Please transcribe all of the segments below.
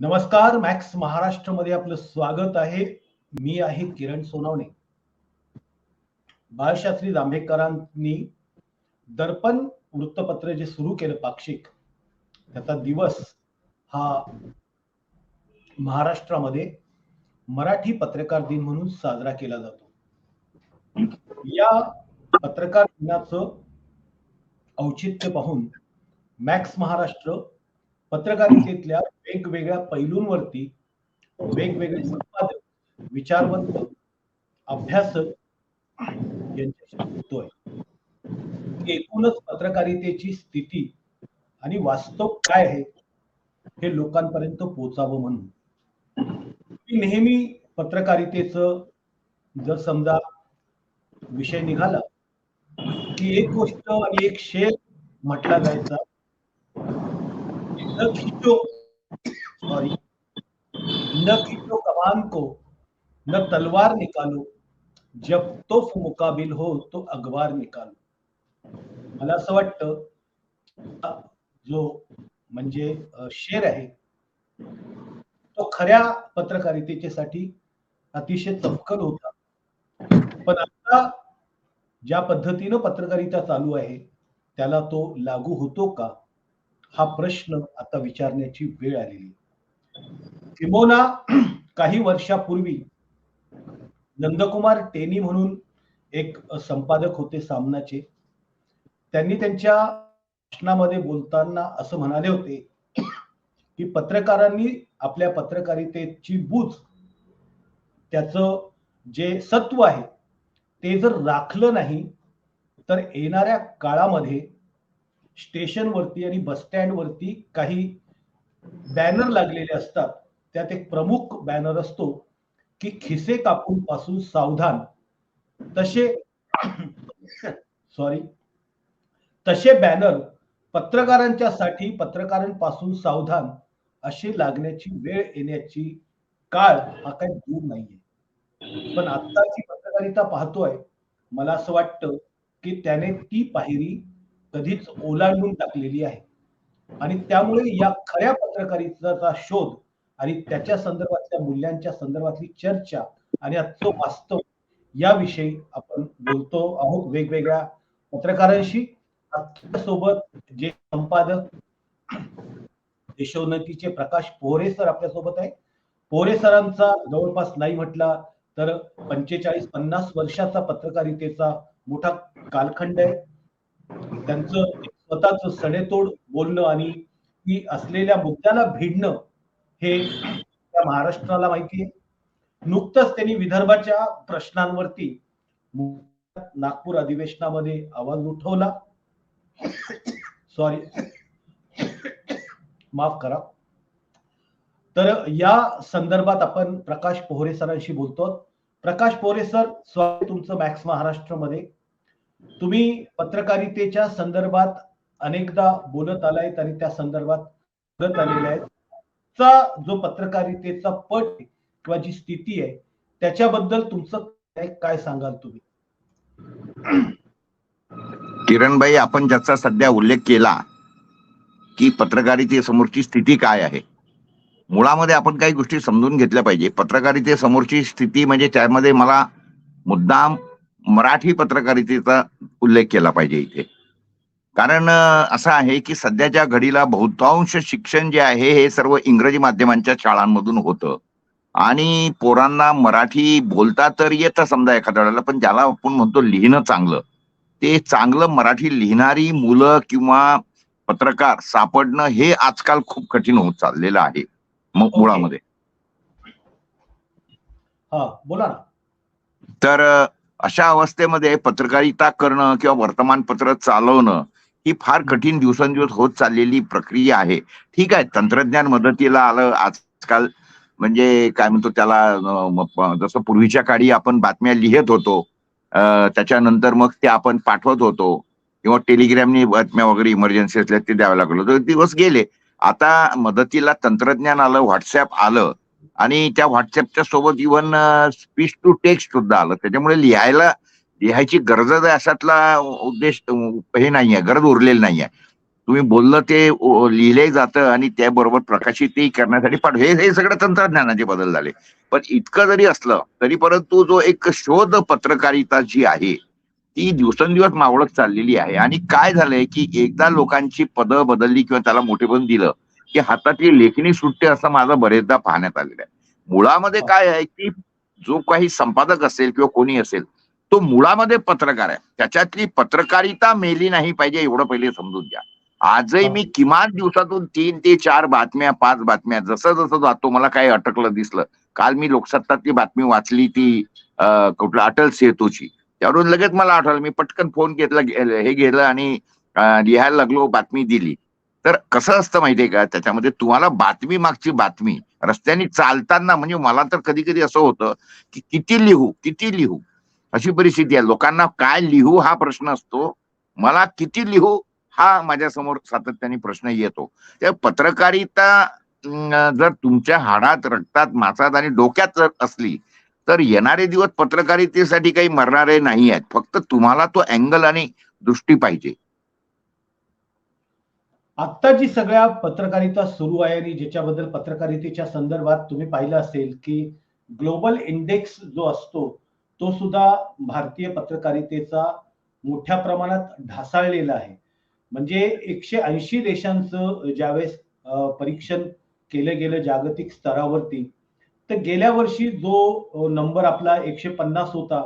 नमस्कार मॅक्स महाराष्ट्रमध्ये आपलं स्वागत आहे. मी आहे किरण सोनवणे. बाळशास्त्री जांभेकरांनी दर्पण वृत्तपत्र जे सुरू केलं पाक्षिक त्याचा दिवस हा महाराष्ट्रामध्ये मराठी पत्रकार दिन म्हणून साजरा केला जातो. या पत्रकार दिनाचं औचित्य पाहून मॅक्स महाराष्ट्र पत्रकारितेतल्या वेगवेगळ्या पैलूंवरती वेगवेगळे संपादक विचारवंत अभ्यासक यांच्याशी बोलतोय. एकूणच पत्रकारितेची स्थिती आणि वास्तव काय आहे हे लोकांपर्यंत पोचावं म्हणून. मी नेहमी पत्रकारितेचं जर समजा विषय निघाला की एक गोष्ट आणि एक शेर म्हटला जायचा न खींचो सॉरी न खींचो कमान को न तलवार निकालो। जब तोफ मुकाबिल हो तो अगवार निकालो। मला असं वाटतं जो म्हणजे शेर आहे तो खऱ्या पत्रकारितेच्यासाठी अतिशय चपकल होता. पण आता ज्या पद्धतीनं पत्रकारिता चालू आहे त्याला तो लागू होतो का? हा प्रश्न आता विचारण्याची वेळ आलेली. किमोना काही वर्षापूर्वी नंदकुमार टेनी म्हणून एक संपादक होते सामनाचे. त्यांनी त्यांच्या भाषणामध्ये बोलताना असं म्हणाले होते की पत्रकारांनी आपल्या पत्रकारितेची बूज त्याच जे सत्व आहे ते जर राखलं नाही तर येणाऱ्या काळामध्ये स्टेशनवरती आणि बस स्टँड वरती काही बॅनर लागलेले असतात. त्यात एक प्रमुख बॅनर असतो की खिसे कापून पासून सावधान. तसे सॉरी तसे बॅनर पत्रकारांच्या साठी पत्रकारांपासून सावधान अशी लागण्याची वेळ येण्याची काळ हा काही दूर नाहीये. पण आत्ताची पत्रकारिता पाहतोय मला असं वाटतं की त्याने ती पायरी कधीच ओलांडून टाकलेली आहे. आणि त्यामुळे या खऱ्या पत्रकारितेचा शोध आणि त्याच्या संदर्भातल्या मूल्यांच्या संदर्भातली चर्चा आणि आजचं वास्तव याविषयी आपण बोलतो आहोत वेगवेगळ्या पत्रकारांशी. सोबत जे संपादक देशोन्नतीचे प्रकाश पोहरे सर आपल्यासोबत आहे. पोहरे सरांचा जवळपास नाही म्हटला तर पंचेचाळीस पन्नास वर्षाचा पत्रकारितेचा मोठा कालखंड आहे. त्यांचं स्वतःच सडेतोड बोलणं आणि ती असलेल्या मुद्द्याला भिडणं हे त्या महाराष्ट्राला माहिती आहे. नुकतंच त्यांनी विदर्भाच्या प्रश्नांवरती नागपूर अधिवेशनामध्ये आवाज उठवला. सॉरी माफ करा. तर या संदर्भात आपण प्रकाश पोहरे सरांशी बोलतो प्रकाश पोहरे सर स्वागत तुमचं मॅक्स महाराष्ट्रमध्ये. तुम्ही पत्रकारितेच्या संदर्भात अनेकदा बोलत आलायत आणि त्या संदर्भात बोलत आलेल्या आहेत. चा जो पत्रकारितेचा पट किंवा जी स्थिती आहे त्याच्याबद्दल तुमचं काय काय सांगाल तुम्ही? किरणबाई आपण ज्याचा सध्या उल्लेख केला की पत्रकारितेसमोरची स्थिती काय आहे मुळामध्ये आपण काही गोष्टी समजून घेतल्या पाहिजे. पत्रकारितेसमोरची स्थिती म्हणजे त्यामध्ये मला मुद्दाम मराठी पत्रकारितेचा उल्लेख केला पाहिजे इथे. कारण असं आहे की सध्याच्या घडीला बहुतांश शिक्षण जे आहे हे सर्व इंग्रजी माध्यमांच्या शाळांमधून होतं. आणि पोरांना मराठी बोलता तर येतं समजा एखाद्या वेळेला पण ज्याला आपण म्हणतो लिहिणं चांगलं ते चांगलं मराठी लिहिणारी मुलं किंवा पत्रकार सापडणं हे आजकाल खूप कठीण होत चाललेलं आहे. मुळामध्ये. हा बोला ना. तर अशा अवस्थेमध्ये पत्रकारिता करणं किंवा वर्तमानपत्र चालवणं ही फार कठीण दिवसेंदिवस होत चाललेली प्रक्रिया आहे. ठीक आहे तंत्रज्ञान मदतीला आलं आजकाल. म्हणजे काय म्हणतो त्याला जसं पूर्वीच्या काळी आपण बातम्या लिहित होतो त्याच्यानंतर मग ते आपण पाठवत होतो. किंवा टेलिग्रामनी बातम्या वगैरे इमर्जन्सी असल्या ते द्यावं लागलं होतं. दिवस गेले. आता मदतीला तंत्रज्ञान आलं व्हॉट्सअप आलं. आणि त्या व्हॉट्सअपच्या सोबत इव्हन स्पीच टू टेक्स्ट सुद्धा आलं. त्याच्यामुळे लिहायला लिहायची गरजच आहे अशातला उद्देश हे हे नाहीये गरज उरलेली नाहीये. तुम्ही बोललं ते लिहिले जातं आणि त्याबरोबर प्रकाशितही करण्यासाठी पाठ हे हे सगळं तंत्रज्ञानाचे बदल झाले. पण इतकं जरी असलं तरी परंतु जो एक शोध पत्रकारिता जी आहे ती दिवसेंदिवस मावळत चाललेली आहे. आणि काय झालंय की एकदा लोकांची पदं बदलली किंवा त्याला मोठेपण दिलं की हातातली लेखणी सुटते असं माझं बरेचदा पाहण्यात आलेलं आहे. मुळामध्ये काय आहे की जो काही संपादक असेल किंवा कोणी असेल तो मुळामध्ये पत्रकार आहे. त्याच्यातली पत्रकारिता मेली नाही पाहिजे एवढं पहिले समजून घ्या. आजही मी किमान दिवसातून तीन ते चार बातम्या पाच बातम्या जसं जसं जातो मला काही अटकलं दिसलं. काल मी लोकसत्तातली बातमी वाचली ती कुठलं अटल सेतूची. त्यावरून लगेच मला आठवलं मी पटकन फोन घेतला हे गेलं आणि लिहायला लागलो बातमी दिली. तर कसं असतं माहितीये का? त्याच्यामध्ये तुम्हाला बातमी मागची बातमी. रस्त्याने चालताना म्हणजे मला तर कधी कधी असं होतं की किती लिहू किती लिहू? अशी परिस्थिती आहे. लोकांना काय लिहू हा प्रश्न असतो. मला किती लिहू हा माझ्यासमोर सातत्याने प्रश्न येतो. त्या पत्रकारिता जर तुमच्या हाडात रक्तात मासात आणि डोक्यात जर असली तर येणारे दिवस पत्रकारितेसाठी काही मरणारे नाही आहेत फक्त तुम्हाला तो अँगल आणि दृष्टी पाहिजे. आता जी सगळ्या पत्रकारिता सुरू आहे आणि ज्याच्याबद्दल पत्रकारितेच्या संदर्भात तुम्ही पाहिलं असेल की ग्लोबल इंडेक्स जो असतो तो सुद्धा भारतीय पत्रकारितेचा मोठ्या प्रमाणात ढासाळलेला आहे. म्हणजे एकशे ऐंशी देशांचं ज्यावेळेस परीक्षण केलं गेलं जागतिक स्तरावरती तर गेल्या वर्षी जो नंबर आपला एकशे पन्नास होता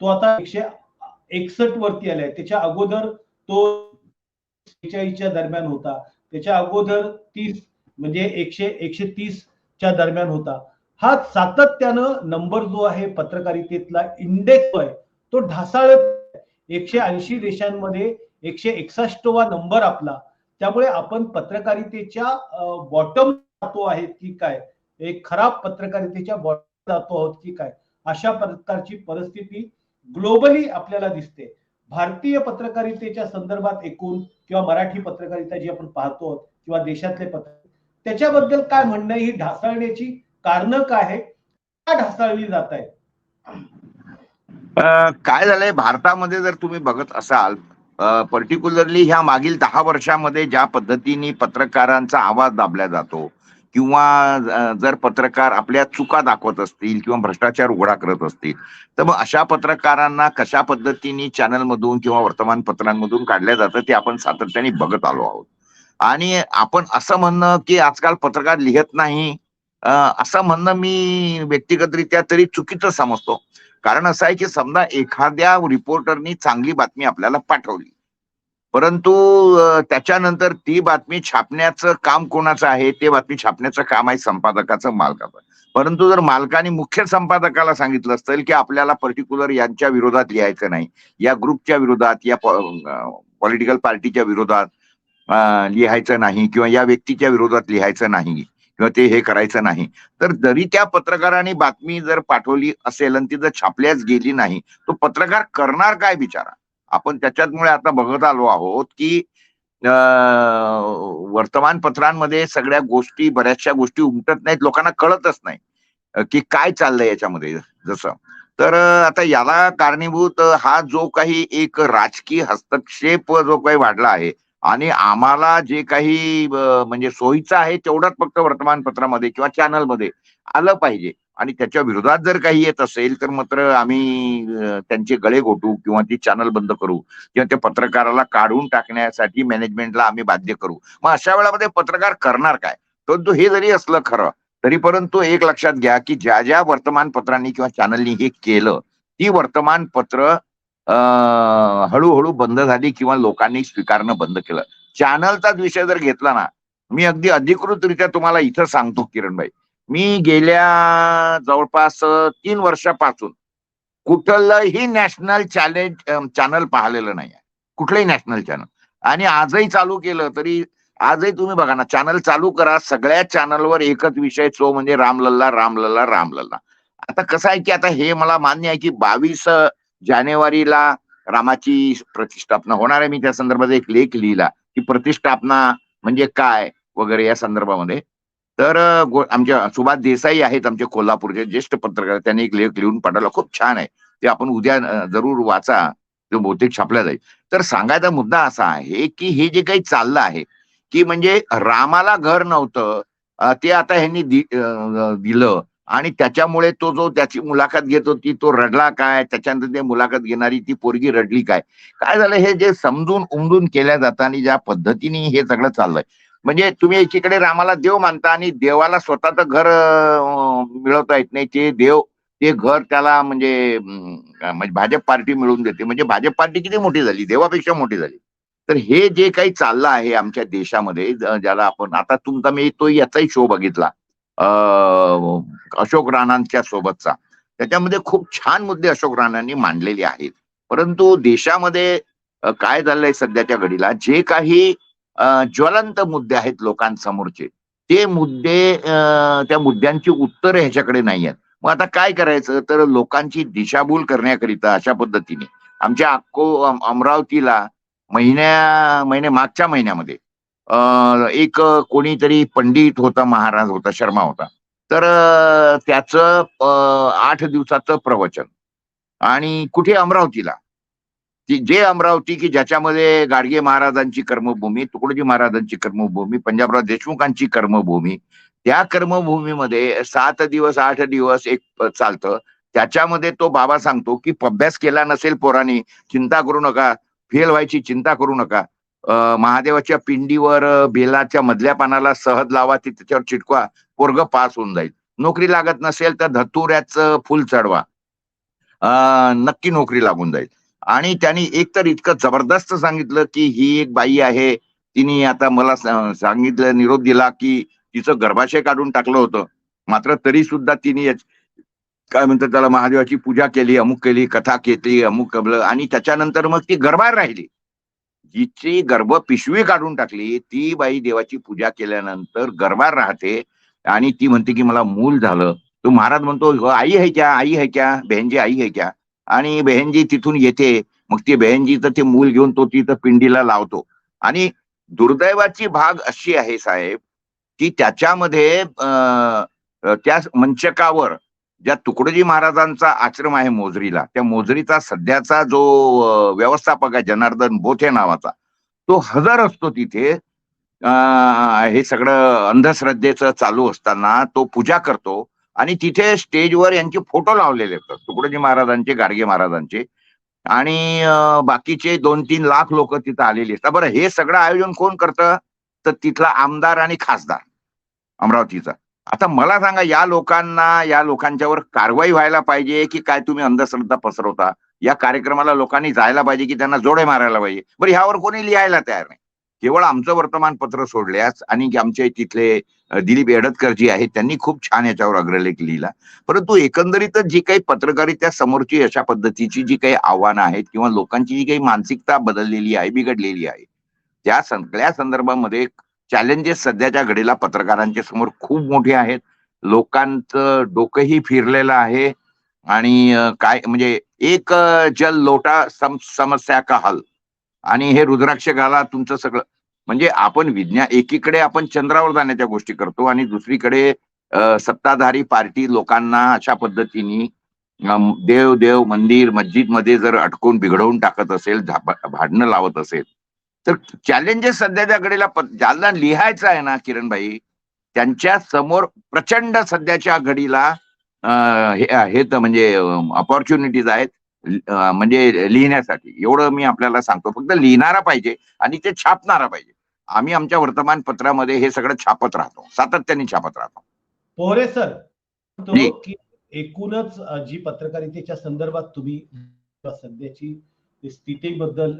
तो आता एकशे एकसष्ट वरती आलाय. त्याच्या अगोदर तो सेहेचाळीसच्या दरम्यान होता. त्याच्या अगोदर तीस म्हणजे एकशे एकशे तीस च्या दरम्यान होता. हा सातत्यानं नंबर जो आहे पत्रकारितेतला इंडेक्स आहे तो ढासाळत एकशे ऐंशी देशांमध्ये एकशे एकसष्टवा नंबर आपला. त्यामुळे आपण पत्रकारितेच्या बॉटम जातो आहे की काय? एक खराब पत्रकारितेच्या बॉटम जातो आहोत की काय? अशा प्रकारची परिस्थिती ग्लोबली आपल्याला दिसते. भारतीय पत्रकारितेच्या संदर्भात एकूण किंवा मराठी पत्रकारिता जी आपण पाहतो किंवा देशातले पत्र त्याच्याबद्दल काय म्हणणं ही ढासळण्याची कारण काय आहे का ढासळली जात आहे काय झालंय? भारतामध्ये जर तुम्ही बघत असाल पर्टिक्युलरली ह्या मागील दहा वर्षामध्ये ज्या पद्धतीने पत्रकारांचा आवाज दाबला जातो किंवा जर पत्रकार आपल्या चुका दाखवत असतील किंवा भ्रष्टाचार उघडा करत असतील तर मग अशा पत्रकारांना कशा पद्धतीने चॅनलमधून किंवा वर्तमानपत्रांमधून काढल्या जातं ते आपण सातत्याने बघत आलो आहोत. आणि आपण असं म्हणणं की आजकाल पत्रकार लिहत नाही असं म्हणणं मी व्यक्तिगतरित्या तरी चुकीचं समजतो. कारण असं आहे की समजा एखाद्या रिपोर्टरनी चांगली बातमी आपल्याला पाठवली परंतु त्याच्यानंतर ती बातमी छापण्याचं काम कोणाचं आहे? ते बातमी छापण्याचं काम आहे संपादकाचं मालकाचं. परंतु जर मालकाने मुख्य संपादकाला सांगितलं असेल की आपल्याला पर्टिक्युलर यांच्या विरोधात लिहायचं नाही या ग्रुपच्या विरोधात या पॉलिटिकल पार्टीच्या विरोधात लिहायचं नाही किंवा या व्यक्तीच्या विरोधात लिहायचं नाही किंवा ते हे करायचं नाही तर जरी त्या पत्रकाराने बातमी जर पाठवली असेल आणि ती जर छापल्याच गेली नाही तो पत्रकार करणार काय बिचारा? आपण त्याच्यामुळे आता बघत आलो आहोत की वर्तमानपत्रांमध्ये सगळ्या गोष्टी बऱ्याचशा गोष्टी उमटत नाहीत. लोकांना कळतच नाही की काय चाललंय याच्यामध्ये जसं. तर आता याला कारणीभूत हा जो काही एक राजकीय हस्तक्षेप जो काही वाढला आहे आणि आम्हाला जे काही म्हणजे सोयीचं आहे तेवढंच फक्त वर्तमानपत्रामध्ये किंवा चॅनलमध्ये आलं पाहिजे. आणि त्याच्या विरोधात जर काही येत असेल तर मात्र आम्ही त्यांचे गळे घोटू किंवा ती चॅनल बंद करू किंवा त्या पत्रकाराला काढून टाकण्यासाठी मॅनेजमेंटला आम्ही बाध्य करू. मग अशा वेळामध्ये पत्रकार करणार काय? परंतु हे जरी असलं खरं तरी परंतु एक लक्षात घ्या की ज्या ज्या वर्तमानपत्रांनी किंवा चॅनलनी हे केलं ती वर्तमानपत्र हळूहळू बंद झाली किंवा लोकांनी स्वीकारणं बंद केलं. चॅनलचाच विषय जर घेतला ना मी अगदी अधिकृतरित्या तुम्हाला इथं सांगतो किरणबाई मी गेल्या जवळपास तीन वर्षापासून कुठलंही नॅशनल चॅलेंज चॅनल पाहिलेलं नाही कुठलंही नॅशनल चॅनल. आणि आजही चालू केलं तरी आजही तुम्ही बघा ना चॅनल चालू करा सगळ्या चॅनलवर एकच विषय तो म्हणजे रामलल्ला रामलल्ला रामलल्ला आता कसं आहे की आता हे मला मान्य आहे की बावीस जानेवारीला रामाची प्रतिष्ठापना होणार आहे. मी त्या संदर्भात एक लेख लिहिला की प्रतिष्ठापना म्हणजे काय वगैरे या संदर्भामध्ये. तर आमच्या सुभाष देसाई आहेत आमचे कोल्हापूरचे ज्येष्ठ पत्रकार. त्यांनी एक लेख लिहून पाठवला. खूप छान आहे. ते आपण उद्या जरूर वाचा. तो बहुतेक छापला जाईल. तर सांगायचा मुद्दा असा आहे की हे जे काही चाललं आहे की म्हणजे रामाला घर नव्हतं ते आता ह्यांनी दिलं आणि त्याच्यामुळे तो जो त्याची मुलाखत घेत होती तो रडला काय? त्याच्यानंतर ते मुलाखत घेणारी ती पोरगी रडली काय? काय झालं? हे जे समजून उमजून केल्या जातं आणि ज्या पद्धतीने हे सगळं चाललंय. म्हणजे तुम्ही एकीकडे रामाला देव मानता आणि देवाला स्वतःच घर मिळवता येत नाही. ते देव ते घर त्याला म्हणजे म्हणजे भाजप पार्टी मिळवून देते. म्हणजे भाजप पार्टी किती मोठी झाली? देवापेक्षा मोठी झाली. तर हे जे काही चाललं आहे आमच्या देशामध्ये ज्याला आपण आता तुमचा मी तो याचाही शो बघितला. अशोक राणांच्या सोबतचा. त्याच्यामध्ये खूप छान मुद्दे अशोक राणांनी मांडलेले आहेत. परंतु देशामध्ये काय झालंय सध्याच्या घडीला? जे काही ज्वलंत मुद्दे आहेत लोकांसमोरचे. ते मुद्दे त्या मुद्द्यांची उत्तरं ह्याच्याकडे नाही आहेत. मग आता काय करायचं? तर लोकांची दिशाभूल करण्याकरिता अशा पद्धतीने आमच्या अक्को अम- अमरावतीला महिन्या महिने मागच्या महिन्यामध्ये एक कोणीतरी पंडित होता महाराज होता शर्मा होता. तर त्याचं आठ दिवसाचं प्रवचन. आणि कुठे? अमरावतीला. ती जे अमरावती की ज्याच्यामध्ये गाडगे महाराजांची कर्मभूमी तुकडोजी महाराजांची कर्मभूमी पंजाबराव देशमुखांची कर्मभूमी त्या कर्मभूमीमध्ये सात दिवस आठ दिवस एक चालतं. त्याच्यामध्ये तो बाबा सांगतो की अभ्यास केला नसेल पोरांनी चिंता करू नका फेल व्हायची चिंता करू नका. महादेवाच्या पिंडीवर बेलाच्या मधल्या पानाला सहज लावा ती त्याच्यावर चिटकवा पोरग पास होऊन जाईल. नोकरी लागत नसेल तर धतुऱ्याचं फुल चढवा. नक्की नोकरी लागून जाईल. आणि त्यांनी एक तर इतकं जबरदस्त सांगितलं की ही एक बाई आहे तिने आता मला सांगितलं निरोप दिला की तिचं गर्भाशय काढून टाकलं होतं. मात्र तरी सुद्धा तिने काय म्हणतात त्याला महादेवाची पूजा केली अमुक केली कथा केली अमुक आणि त्याच्यानंतर मग ती गर्भार राहिली. जिची गर्भ पिशवी काढून टाकली ती बाई देवाची पूजा केल्यानंतर गर्भार राहते आणि ती म्हणते की मला मूल झालं. तो महाराज म्हणतो "हो, आई है क्या? आई है क्या? बहनजी आई है क्या? आणि बहनजी तिथून येते. मग ती बहनजीचं ते मूल घेऊन तो तिथं पिंडीला लावतो. आणि दुर्दैवाची भाग अशी आहे साहेब की त्याच्यामध्ये त्या मंचकावर ज्या तुकडोजी महाराजांचा आश्रम आहे मोजरीला त्या मोजरीचा सध्याचा जो व्यवस्थापक आहे जनार्दन बोथे नावाचा तो हजर असतो तिथे. हे सगळं अंधश्रद्धेचं चालू असताना तो पूजा करतो. आणि तिथे स्टेजवर यांचे फोटो लावलेले असतात तुकडोजी महाराजांचे गाडगे महाराजांचे. आणि बाकीचे दोन तीन लाख लोक तिथं आलेली असतात. बरं हे सगळं आयोजन कोण करतं? तर तिथला आमदार आणि खासदार अमरावतीचा. आता मला सांगा या लोकांना या लोकांच्यावर कारवाई व्हायला पाहिजे की काय तुम्ही अंधश्रद्धा पसरवता? या कार्यक्रमाला लोकांनी जायला पाहिजे की त्यांना जोडे मारायला पाहिजे? बरं ह्यावर कोणी लिहायला तयार नाही. केवळ आमचं वर्तमानपत्र सोडल्यास आणि आमचे तिथले दिलीप एडतकर जी आहेत त्यांनी खूप छान याच्यावर अग्रलेख लिहिला. परंतु एकंदरीतच जी काही पत्रकारिता समोरची अशा पद्धतीची जी काही आव्हानं आहेत किंवा लोकांची जी काही मानसिकता बदललेली आहे बिघडलेली आहे त्या सगळ्या संदर्भामध्ये चॅलेंजेस सध्याच्या घडीला पत्रकारांच्या समोर खूप मोठे आहेत. लोकांचं डोकंही फिरलेलं आहे आणि काय म्हणजे एक जल लोटा सम समस्या का हल? आणि हे रुद्राक्ष घाला तुमचं सगळं. म्हणजे आपण विज्ञान एकीकडे आपण चंद्रावर जाण्याच्या गोष्टी करतो आणि दुसरीकडे सत्ताधारी पार्टी लोकांना अशा पद्धतीने देव देव मंदिर मस्जिदमध्ये जर अटकून बिघडवून टाकत असेल झाप- भांडणं लावत असेल तर चॅलेंजेस सध्याच्या घडीला ज्यांना लिहायचं आहे ना किरणबाई त्यांच्यासमोर प्रचंड सध्याच्या घडीला हे तर म्हणजे ऑपॉर्च्युनिटीज आहेत. म्हणजे लिहिण्यासाठी. एवढं मी आपल्याला सांगतो. फक्त लिहिणारा पाहिजे आणि ते छापणारा पाहिजे. आम्ही आमच्या वर्तमानपत्रामध्ये हे सगळं छापत राहतो. सातत्याने छापत राहतो. पोहरे सर. की एकूणच जी पत्रकारितेच्या संदर्भात तुम्ही सध्याची स्थितीबद्दल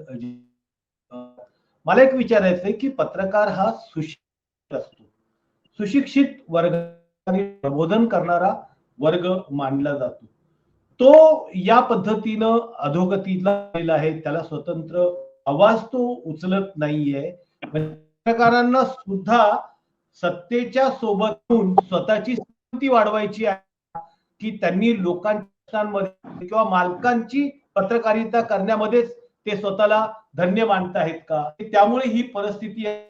मला एक विचारायचं आहे की पत्रकार हा सुशिक्षित असतो. सुशिक्षित वर्ग प्रबोधन करणारा वर्ग मानला जातो. तो या पद्धतीनं अधोगतीला गेला आहे त्याला स्वतंत्र आवाज तो उचलत नाहीये. पत्रकारांना सुद्धा सत्तेच्या सोबत स्वतःची स्थिती वाढवायची आहे की त्यांनी लोकांमध्ये किंवा मालकांची पत्रकारिता करण्यामध्येच ते स्वतःला धन्य मानत आहेत का? त्यामुळे ही परिस्थिती आहे.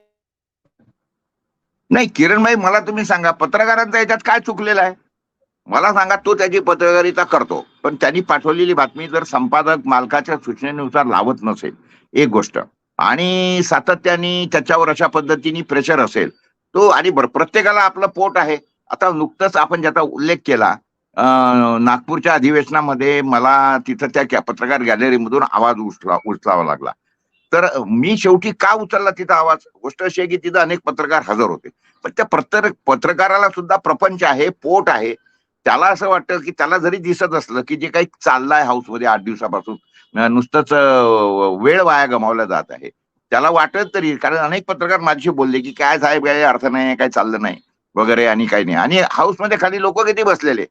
नाही किरण भाई मला तुम्ही सांगा पत्रकारांचा याच्यात काय चुकलेलं आहे? मला सांगा तो त्याची पत्रकारिता करतो. पण त्यांनी पाठवलेली बातमी जर संपादक मालकाच्या सूचनेनुसार लावत नसेल एक गोष्ट. आणि सातत्याने त्याच्यावर अशा पद्धतीने प्रेशर असेल तो आणि प्रत्येकाला आपलं पोट आहे. आता नुकतंच आपण ज्याचा उल्लेख केला नागपूरच्या अधिवेशनामध्ये मला तिथं त्या पत्रकार गॅलरीमधून आवाज उचला उचलावा लागला. तर मी शेवटी का उचलला तिथं आवाज? गोष्ट अशी आहे की तिथं अनेक पत्रकार हजर होते. पण त्या पत्र पत्रकाराला सुद्धा प्रपंच आहे पोट आहे. त्याला असं वाटतं की त्याला जरी दिसत असलं की जे काही चाललंय हाऊसमध्ये आठ दिवसापासून नुसतंच वेळ वाया गमावला जात आहे. त्याला वाटत तरी कारण अनेक पत्रकार माझ्याशी बोलले की काय साहेब काही अर्थ नाही काय चाललं नाही वगैरे आणि काही नाही. आणि हाऊसमध्ये खाली लोक किती बसलेले?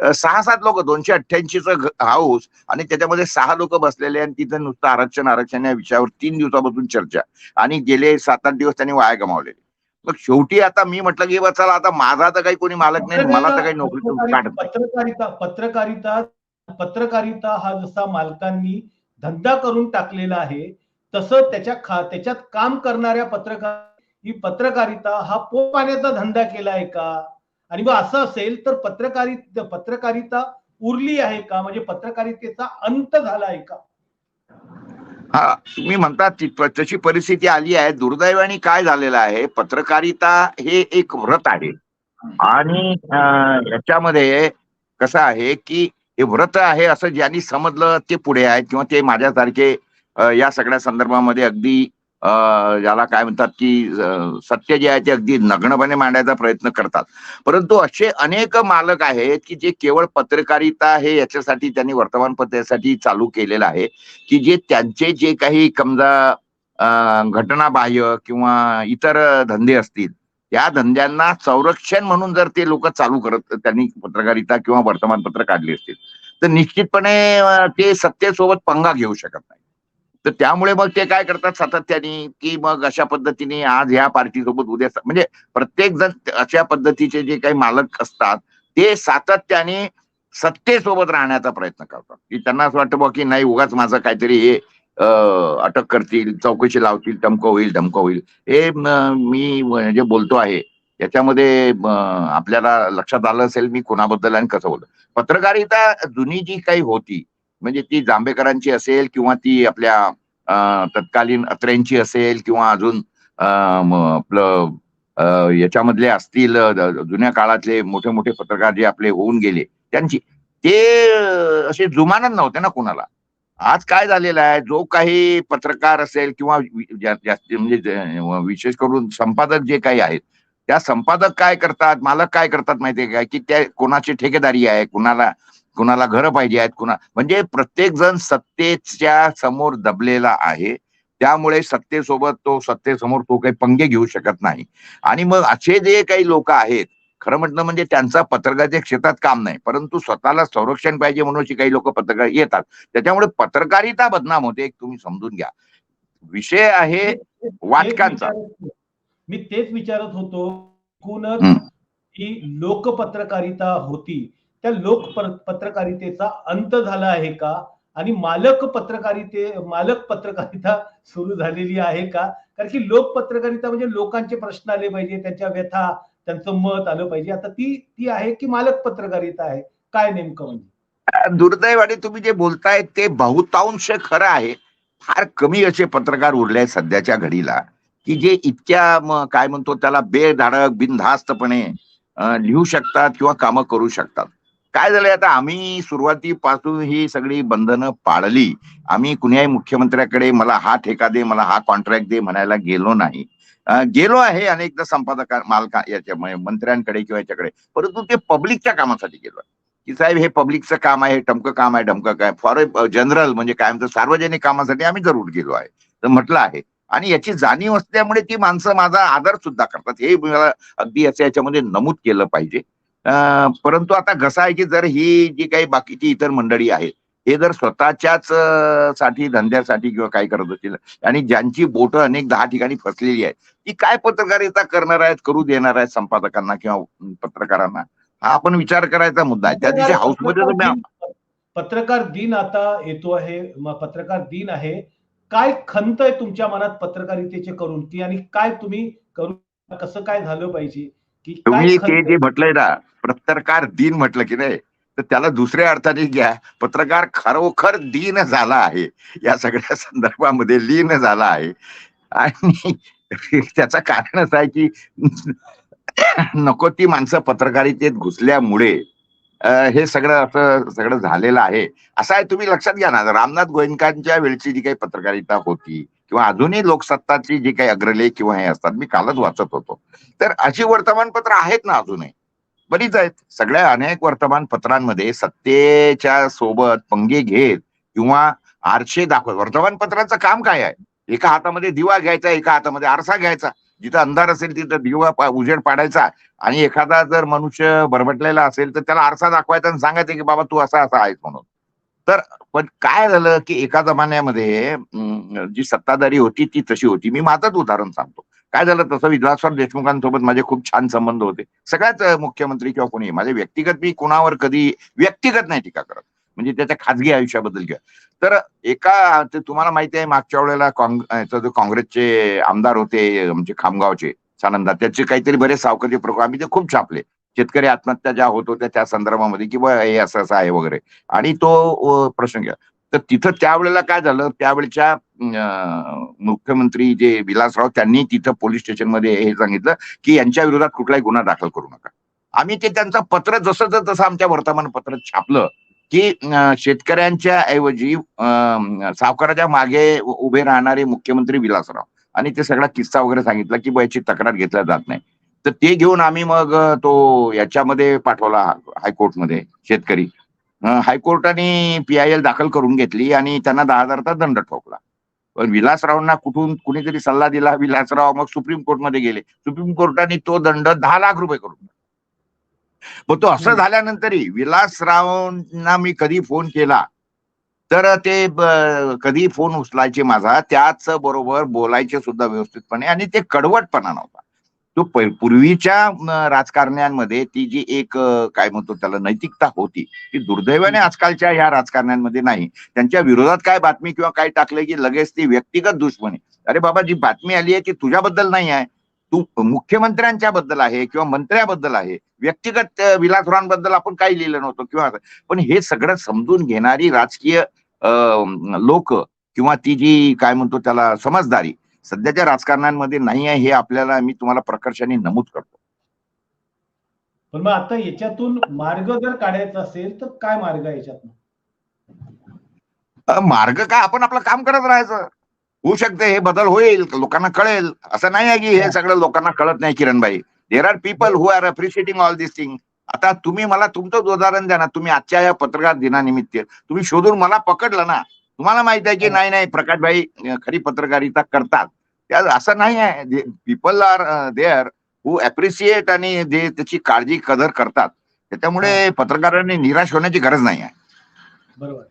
सहा सात लोक दोनशे अठ्ठ्याऐंशीच हाऊस आणि त्याच्यामध्ये सहा लोक बसलेले आणि तिथं नुसतं आरक्षण आरक्षण या विषयावर तीन दिवसापासून चर्चा. आणि गेले सात आठ दिवस त्यांनी वाया गमावलेले. मग शेवटी आता मी म्हटलं की बा चला आता माझा तर काही कोणी मालक नाही मला तर काही नोकरी काढत पत्रकारिता पत्रकारिता पत्रकारिता हा जसा मालकांनी धंदा करून टाकलेला आहे तसं त्याच्या खा त्याच्यात काम करणाऱ्या पत्रकार ही पत्रकारिता हा पोपाण्याचा धंदा केला आहे का? आणि मग असं असेल तर पत्रकारिता पत्रकारिता उरली आहे का? म्हणजे पत्रकारितेचा अंत झाला आहे का? हा तुम्ही म्हणता तशी परिस्थिती आली आहे. दुर्दैवाने काय झालेलं आहे? पत्रकारिता हे एक व्रत आहे. आणि याच्यामध्ये कसं आहे की हे व्रत आहे असं ज्यांनी समजलं ते पुढे आहे किंवा ते माझ्यासारखे या सगळ्या संदर्भामध्ये अगदी याला काय म्हणतात की सत्य जे आहे ते अगदी नग्नपणे मांडायचा प्रयत्न करतात. परंतु असे अनेक मालक आहेत की जे केवळ पत्रकारिता हे याच्यासाठी त्यांनी वर्तमानपत्रासाठी चालू केलेलं आहे की जे त्यांचे जे काही समजा घटनाबाह्य किंवा इतर धंदे असतील त्या धंद्यांना संरक्षण म्हणून जर ते लोक चालू करत त्यांनी पत्रकारिता किंवा वर्तमानपत्र काढली असतील तर निश्चितपणे ते सत्तेसोबत पंगा घेऊ शकत नाही तर त्यामुळे मग ते काय करतात सातत्याने की मग अशा पद्धतीने आज ह्या पार्टी सोबत उद्या म्हणजे प्रत्येक जण अशा पद्धतीचे जे काही मालक असतात ते सातत्याने सत्तेसोबत राहण्याचा प्रयत्न करतात. की त्यांना असं वाटतं की नाही उगाच माझं काहीतरी हे अटक करतील चौकशी लावतील धमकं होईल धमकं होईल. हे मी जे बोलतो आहे. याच्यामध्ये आपल्याला लक्षात आलं असेल मी कोणाबद्दल आणि कसं बोलतो. पत्रकारिता जुनी जी काही होती म्हणजे ती जांभेकरांची असेल किंवा ती आपल्या तत्कालीन अत्र्यांची असेल किंवा अजून आपलं याच्यामधले असतील जुन्या काळातले मोठे मोठे पत्रकार जे आपले होऊन गेले त्यांची ते असे जुमानत नव्हते ना कोणाला. आज काय झालेलं आहे? जो काही पत्रकार असेल किंवा वि- जास्ती म्हणजे विशेष करून संपादक जे काही आहेत त्या संपादक काय करतात? मालक काय करतात माहितीये का? की त्या कोणाची ठेकेदारी आहे? कुणाला कुणाला घरं पाहिजे आहेत कुणा म्हणजे प्रत्येक जण सत्तेच्या समोर दबलेला आहे. त्यामुळे सत्तेसोबत तो सत्तेसमोर तो काही पंगे घेऊ शकत नाही. आणि मग असे जे काही लोक आहेत खरं म्हटलं म्हणजे त्यांचा पत्रकारिता क्षेत्रात काम नाही परंतु स्वतःला संरक्षण पाहिजे म्हणून काही लोक पत्रकार येतात. त्याच्यामुळे पत्रकारिता बदनाम होते एक तुम्ही समजून घ्या. विषय आहे विचारत- मी तेच विचारत होतो. ही लोकपत्रकारिता होती. त्या लोक पत्रकारितेचा अंत झाला आहे का? आणि मालक पत्रकारिते मालक पत्रकारिता सुरू झालेली आहे का? कारण की लोक पत्रकारिता म्हणजे लोकांचे प्रश्न आले पाहिजे त्यांच्या व्यथा त्यांचं मत आलं पाहिजे. आता ती ती आहे की मालक पत्रकारिता आहे? काय नेमकं म्हणजे? दुर्दैवाने तुम्ही जे बोलताय ते बहुतांश खरं आहे. फार कमी असे पत्रकार उरले आहेत सध्याच्या घडीला की जे इतक्या काय म्हणतो त्याला बेधाडक बिनधास्तपणे लिहू शकतात किंवा कामं करू शकतात. काय झालंय आता? आम्ही सुरुवातीपासून ही सगळी बंधनं पाळली. आम्ही कुण्याही मुख्यमंत्र्याकडे मला हा ठेका दे मला हा कॉन्ट्रॅक्ट दे म्हणायला गेलो नाही. गेलो आहे अनेकदा संपादक मालका याच्या मंत्र्यांकडे किंवा याच्याकडे. परंतु ते पब्लिकच्या कामासाठी गेलो की साहेब हे पब्लिकचं काम आहे टमकं काम आहे ढमकं काय? फॉर जनरल म्हणजे काय? म्हणतो सार्वजनिक कामासाठी आम्ही जरूर गेलो आहे. तर म्हटलं आहे. आणि याची जाणीव असल्यामुळे ती माणसं माझा आदर सुद्धा करतात. हे मला अगदी असं याच्यामध्ये नमूद केलं पाहिजे. परंतु आता कसं आहे की जर ही जी काही बाकीची इतर मंडळी आहेत हे जर स्वतःच्याच साठी धंद्यासाठी किंवा काय करत असतील आणि ज्यांची बोटं अनेक दहा ठिकाणी फसलेली आहेत ती काय पत्रकारिता करणार आहेत करू देणार आहेत संपादकांना किंवा पत्रकारांना? हा आपण विचार करायचा मुद्दा आहे. त्या दिवशी हाऊसमध्ये पत्रकार दिन- पत्रकार दिन आता येतो आहे पत्रकार दिन आहे. काय खंत आहे तुमच्या मनात पत्रकारितेचे करून? की आणि काय तुम्ही करू कसं काय झालं पाहिजे? की तुम्ही ते जे म्हटलंय ना पत्रकार दिन म्हटलं की नाही तर त्याला दुसऱ्या अर्थाने घ्या. पत्रकार खरोखर दीन झाला आहे. या सगळ्या संदर्भामध्ये लीन झाला आहे. आणि त्याचं कारण असं आहे की नको ती माणसं पत्रकारितेत घुसल्यामुळे हे सगळं असं सगळं झालेलं आहे. असं आहे तुम्ही लक्षात घ्या ना रामनाथ गोयंकांच्या वेळची जी काही पत्रकारिता होती किंवा अजूनही लोकसत्ताची जी काही अग्रलेख किंवा हे असतात मी कालच वाचत होतो. तर अशी वर्तमानपत्र आहेत ना अजूनही. बरीच आहेत. सगळ्या अनेक वर्तमानपत्रांमध्ये सत्तेच्या सोबत पंगे घेत किंवा आरशे दाखवत. वर्तमानपत्राचं काम काय आहे? एका हातामध्ये दिवा घ्यायचा एका हातामध्ये आरसा घ्यायचा. जिथं अंधार असेल तिथं दिवा उजेड पाडायचा. आणि एखादा जर मनुष्य बरबटलेला असेल तर त्याला आरसा दाखवायचा आणि सांगायचं की बाबा तू असा असा आहेस म्हणून. तर पण काय झालं की एका जमान्यामध्ये जी सत्ताधारी होती ती तशी होती. मी माझंच उदाहरण सांगतो. काय झालं तसं विलासराव देशमुखांसोबत माझे खूप छान संबंध होते. सगळ्याच मुख्यमंत्री किंवा कोणी माझे व्यक्तिगत मी कुणावर कधी व्यक्तिगत नाही टीका करत. म्हणजे त्याच्या खाजगी आयुष्याबद्दल किंवा तर एका ते तुम्हाला माहिती आहे मागच्या वेळेला जो काँग्रेसचे आमदार होते आमचे खामगावचे सानंदा त्याचे काहीतरी बरेच सावकारीचे प्रोग्राम आम्ही ते खूप छापले. शेतकरी आत्महत्या ज्या होत होत्या त्या संदर्भामध्ये किंवा हे असं असं आहे वगैरे. आणि तो प्रश्न घ्या. तर तिथं त्यावेळेला काय झालं? त्यावेळच्या मुख्यमंत्री जे विलासराव त्यांनी तिथं पोलीस स्टेशनमध्ये हे सांगितलं की यांच्या विरोधात कुठलाही गुन्हा दाखल करू नका. आम्ही ते त्यांचं पत्र जसं जसं आमच्या वर्तमानपत्रात छापलं की शेतकऱ्यांच्या ऐवजी अं, सावकाराच्या मागे उभे राहणारे मुख्यमंत्री विलासराव आणि ते सगळा किस्सा वगैरे सांगितला की याची तक्रार घेतल्या जात नाही. तर ते घेऊन आम्ही मग तो याच्यामध्ये पाठवला हायकोर्टमध्ये शेतकरी हायकोर्टाने पी आय एल दाखल करून घेतली आणि त्यांना दहा हजारचा दंड ठोकला पण विलासरावांना कुठून कुणीतरी सल्ला दिला विलासराव मग सुप्रीम कोर्टमध्ये गेले सुप्रीम कोर्टाने तो दंड दहा लाख रुपये करून. मग तो असं. झाल्यानंतरही विलासरावांना मी कधी फोन केला तर ते कधी फोन उचलायचे माझा त्याच बरोबर बोलायचे सुद्धा व्यवस्थितपणे आणि ते कडवटपणा नव्हता तो पूर्वीच्या राजकारण्यांमध्ये ती जी एक काय म्हणतो त्याला नैतिकता होती ती दुर्दैवाने आजकालच्या ह्या राजकारण्यांमध्ये नाही. त्यांच्या विरोधात काय बातमी किंवा काय टाकलं की लगेच ती व्यक्तिगत दुश्मनी. अरे बाबा जी बातमी आली आहे ती तुझ्याबद्दल नाही आहे. तू मुख्यमंत्र्यांच्या बद्दल आहे किंवा मंत्र्याबद्दल आहे. व्यक्तिगत अ, विलासरावांबद्दल आपण काही लिहिलं नव्हतं किंवा. पण हे सगळं समजून घेणारी राजकीय लोक किंवा ती जी काय म्हणतो त्याला समजदारी सध्याच्या राजकारणांमध्ये नाही आहे हे आपल्याला मी तुम्हाला प्रकर्षाने नमूद करतो. पण मग आता याच्यातून मार्ग जर काढायचा असेल तर काय मार्ग आहे याच्यातून? अ, मार्ग काय? आपण आपलं काम करत राहायचं. होऊ शकते हे बदल होईल लोकांना कळेल. असं नाही आहे की हे सगळं लोकांना कळत नाही किरणबाई there are people who are appreciating all this thing आता तुम्ही मला तुमचं उदाहरण द्या ना. तुम्ही आजच्या या पत्रकार दिनानिमित्त. तुम्ही शोधून मला पकडलं ना. तुम्हाला माहीत आहे की नाही नाही प्रकाशभाई खरी पत्रकारिता करतात. त्या असं नाही आहे. People are there who appreciate आणि जे त्याची काळजी कदर करतात. त्याच्यामुळे पत्रकारांनी निराश होण्याची गरज नाही आहे. बरोबर.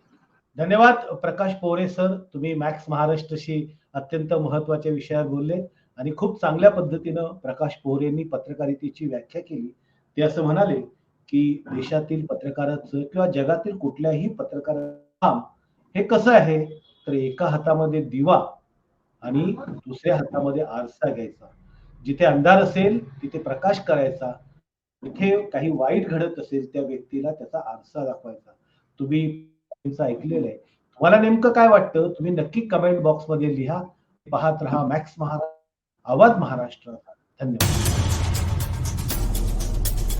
धन्यवाद प्रकाश पोरे सर. तुम्ही मॅक्स महाराष्ट्रशी अत्यंत महत्त्वाच्या विषयावर बोलले आणि खूप चांगल्या पद्धतीनं प्रकाश पोरेंनी पत्रकारितेची व्याख्या केली. ते असं म्हणाले की देशातील पत्रकाराचं किंवा जगातील कुठल्याही पत्रकार काम हे कसं आहे? तर एका हातामध्ये दिवा आणि दुसऱ्या हातामध्ये आरसा घ्यायचा. जिथे अंधार असेल तिथे प्रकाश करायचा. जिथे काही वाईट घडत असेल त्या व्यक्तीला त्याचा आरसा दाखवायचा. तुम्ही ऐकलेलं आहे. तुम्हाला नेमकं काय वाटतं? तुम्ही नक्की कमेंट बॉक्समध्ये लिहा. पाहत राहा मॅक्स महाराष्ट्र आवाज महाराष्ट्र. धन्यवाद.